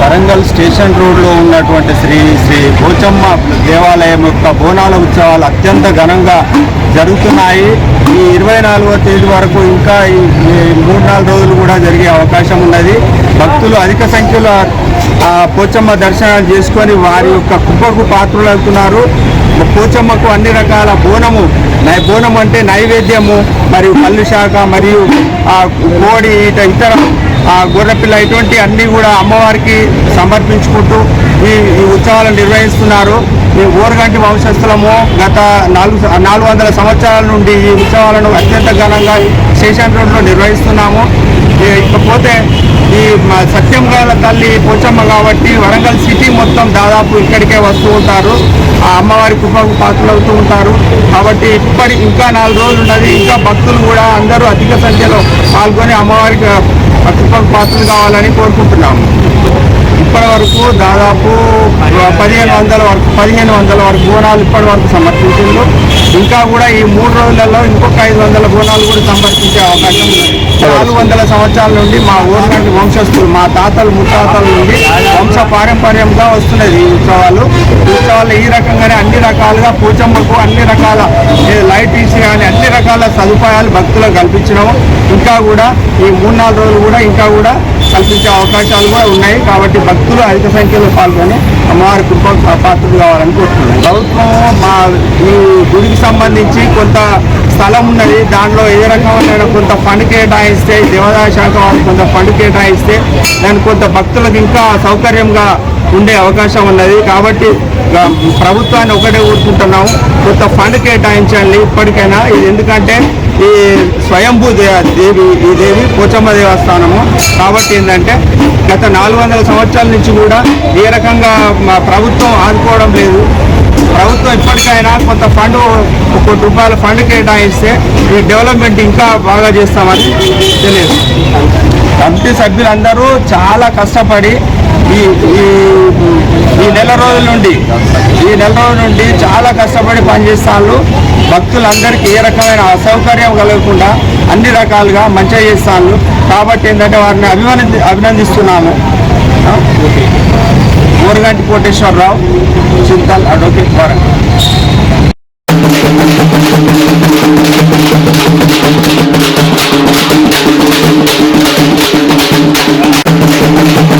Warangal station రోడ్లో ఉన్నటువంటి శ్రీ శ్రీ పోచమ్మ దేవాలయం యొక్క బోనాల ఉత్సవాలు అత్యంత ఘనంగా జరుగుతున్నాయి. ఈ ఇరవై నాలుగో తేదీ వరకు ఇంకా ఈ మూడు నాలుగు రోజులు కూడా జరిగే అవకాశం ఉన్నది. భక్తులు అధిక సంఖ్యలో పోచమ్మ దర్శనాలు చేసుకొని వారి యొక్క కృపకు పాత్రలవుతున్నారు. పోచమ్మకు అన్ని రకాల బోనము నై బోనం అంటే నైవేద్యము మరియు పళ్ళు శాఖ మరియు కోడి ఇట ఇతర గొర్రెపిల్ల ఇటువంటి అన్నీ కూడా అమ్మవారికి సమర్పించుకుంటూ ఈ ఈ ఉత్సవాలను నిర్వహిస్తున్నారు. ఈ ఊరగంటి వంశస్థులము గత నాలుగు నాలుగు వందల సంవత్సరాల నుండి ఈ ఉత్సవాలను అత్యంత ఘనంగా స్టేషన్ రోడ్లో నిర్వహిస్తున్నాము ఇకపోతే ఈ మా సత్యం తల్లి పోచమ్మ కాబట్టి వరంగల్ సిటీ మొత్తం దాదాపు ఇక్కడికే వస్తూ ఉంటారు. ఆ అమ్మవారి కృపకు పాత్రలవుతూ ఉంటారు. కాబట్టి ఇప్పటి ఇంకా నాలుగు రోజులు ఉన్నది. ఇంకా భక్తులు కూడా అందరూ అధిక సంఖ్యలో పాల్గొని అమ్మవారికి ఆ కృపకు పాత్రలు కావాలని కోరుకుంటున్నాము. ఇప్పటి వరకు దాదాపు పదిహేను వందల వరకు పదిహేను వందల వరకు బోనాలు ఇప్పటి వరకు సమర్పించిండ్రు. ఇంకా కూడా ఈ మూడు రోజులలో ఇంకొక ఐదు వందల బోనాలు కూడా సమర్పించే అవకాశం ఉంది. నాలుగు వందల సంవత్సరాల నుండి మా ఊరికంటి వంశస్థులు మా తాతలు ముత్తాతల నుండి వంశ పారంపర్యంగా వస్తున్నది ఈ ఉత్సవాలు. ఉత్సవాలు ఈ రకంగానే అన్ని రకాలుగా పూచమ్మకు అన్ని రకాల లైట్ లైటింగ్స్ కానీ అన్ని రకాల సదుపాయాలు భక్తులకు కల్పించడం ఇంకా కూడా ఈ మూడు నాలుగు రోజులు కూడా ఇంకా కూడా కల్పించే అవకాశాలు కూడా ఉన్నాయి. కాబట్టి భక్తులు అధిక సంఖ్యలో పాల్గొని అమ్మవారి కృప పాత్రలు కావాలని కోరుతున్నాను ప్రభుత్వం మా ఈ గుడికి సంబంధించి కొంత స్థలం ఉన్నది. దాంట్లో ఏ రకమైన కొంత ఫండ్ కేటాయిస్తే దేవాదాయ శాఖ వాళ్ళు కొంత ఫండ్ కేటాయిస్తే దాని కొంత భక్తులకు ఇంకా సౌకర్యంగా ఉండే అవకాశం ఉన్నది. కాబట్టి ప్రభుత్వాన్ని ఒకటే కోరుకుంటున్నాం కొంత ఫండ్ కేటాయించండి ఇప్పటికైనా. ఇది ఎందుకంటే ఈ స్వయంభూ దేవి ఈ దేవి పోచమ్మ దేవస్థానము. కాబట్టి ఏంటంటే గత నాలుగు వందల సంవత్సరాల నుంచి కూడా ఏ రకంగా మా ప్రభుత్వం ఆదుకోవడం లేదు. ప్రభుత్వం ఇప్పటికైనా కొంత ఫండ్ కోటి రూపాయల ఫండ్ కేటాయిస్తే ఈ డెవలప్మెంట్ ఇంకా బాగా చేస్తామని తెలియదు. కమిటీ సభ్యులందరూ చాలా కష్టపడి ఈ ఈ నెల రోజుల నుండి ఈ నెల రోజుల నుండి చాలా కష్టపడి పనిచేస్తాను భక్తులందరికీ ఏ రకమైన అసౌకర్యం కలగకుండా అన్ని రకాలుగా మంచిగా చేస్తాను కాబట్టి ఏంటంటే వారిని అభిమాని అభినందిస్తున్నాము. Borganti Poteswar Rao, Sintal Advocate Barat. Thank you.